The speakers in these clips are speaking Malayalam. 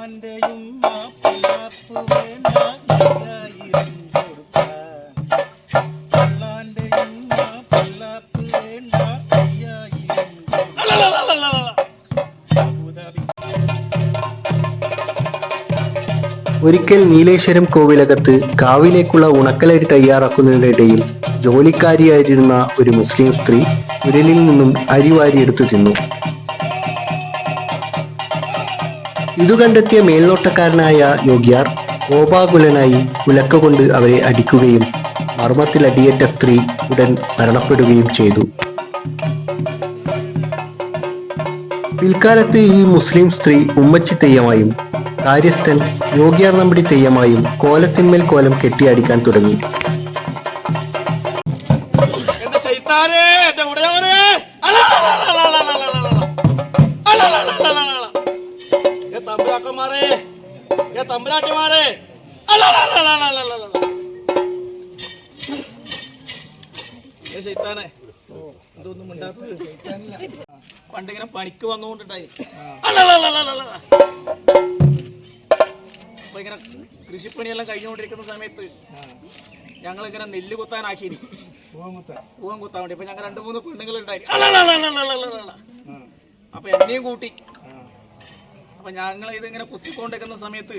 അയ്യായിരം ഒരിക്കൽ നീലേശ്വരം കോവിലകത്ത് കാവിലേക്കുള്ള ഉണക്കലരി തയ്യാറാക്കുന്നതിനിടയിൽ ജോലിക്കാരിയായിരുന്ന ഒരു മുസ്ലിം സ്ത്രീ ഉരലിൽ നിന്നും അരി വാരിയെടുത്തു തിന്നു. ഇതു കണ്ടെത്തിയ മേൽനോട്ടക്കാരനായ യോഗിയാർ കോപാകുലനായി കുലക്ക കൊണ്ട് അവരെ അടിക്കുകയും മർമ്മത്തിൽ അടിയേറ്റ സ്ത്രീ ഉടൻ മരണപ്പെടുകയും ചെയ്തു. പിൽക്കാലത്ത് ഈ മുസ്ലിം സ്ത്രീ ഉമ്മച്ചി തെയ്യമായും കാര്യസ്ഥൻ യോഗിയാർ നമ്പടി തെയ്യമായും കോലത്തിന്മേൽ കോലം കെട്ടിയടിക്കാൻ തുടങ്ങി. എന്റെ തമ്പുരാക്കന്മാരെ. ഏ തമ്പുരാട്ടിമാരെ. ശൈത്താനെ. ഇതൊന്നും മിണ്ടാത്തത്. പണ്ടിങ്ങനെ പണിക്ക് വന്നുകൊണ്ടിട്ടായി അപ്പൊ ഇങ്ങനെ കൃഷിപ്പണിയെല്ലാം കഴിഞ്ഞുകൊണ്ടിരിക്കുന്ന സമയത്ത് ഞങ്ങളിങ്ങനെ നെല്ല് കുത്താനാക്കി. പൂവൻ കുത്താൻ വേണ്ടി. അപ്പൊ ഞങ്ങൾ രണ്ട് മൂന്ന് പെണ്ണുങ്ങൾ ഉണ്ടായി അപ്പൊ എന്നെയും കൂട്ടി അപ്പൊ ഞങ്ങൾ ഇതിങ്ങനെ കുത്തിക്കൊണ്ടിരിക്കുന്ന സമയത്ത്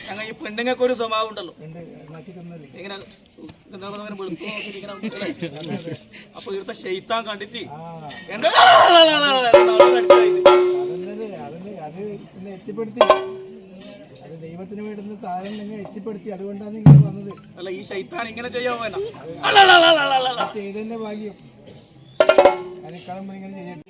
ഞങ്ങൾ ഈ പെണ്ണുങ്ങൾക്ക് ഒരു സ്വഭാവം ഉണ്ടല്ലോ ഇങ്ങനെ അപ്പൊ ഇവിടുത്തെ ഷെയ്ത്താൻ കണ്ടിട്ട് ദൈവത്തിന് വേണ്ടുന്ന സാധനം നിങ്ങൾ അതുകൊണ്ടാണ് നിങ്ങൾ വന്നത് അല്ല ഈ ഇങ്ങനെ ചെയ്യാൻ വേണ്ട ചെയ്തതിന്റെ ഭാഗ്യം അതിനെക്കാളും ഇങ്ങനെ ചെയ്യട്ടെ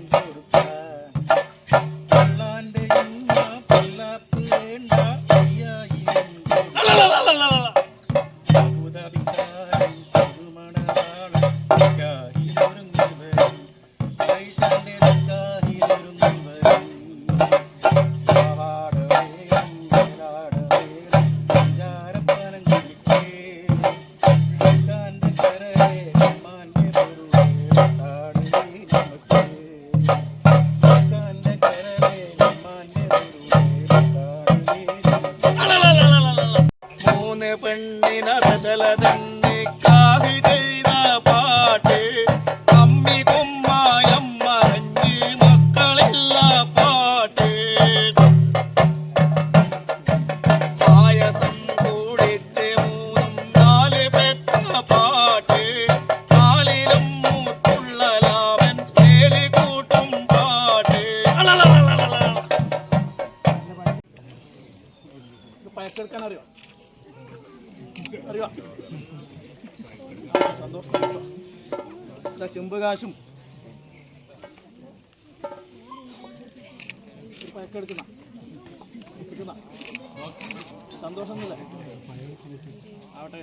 മൂന്ന് പെണ്ണിന ദശല തന്നെ കാഹി ചെയ്ത പാട്ട്. അമ്മി കുമ്മായം മറഞ്ഞ് മക്കളില്ല പാട്ട്. പായസം കൂടിച്ച് മൂന്നും നാല് പെട്ട പാട്ട്. നാലിലും മൂത്തുള്ള ലാവൻ വേലി കൂട്ടും പാട്ട്. പയക്കെടുക്കാൻ അറിയോ അറിയോ സന്തോഷം ചെമ്പ് കാശും. കിട്ടുന്ന സന്തോഷമൊന്നുമില്ല. ആവട്ടെ.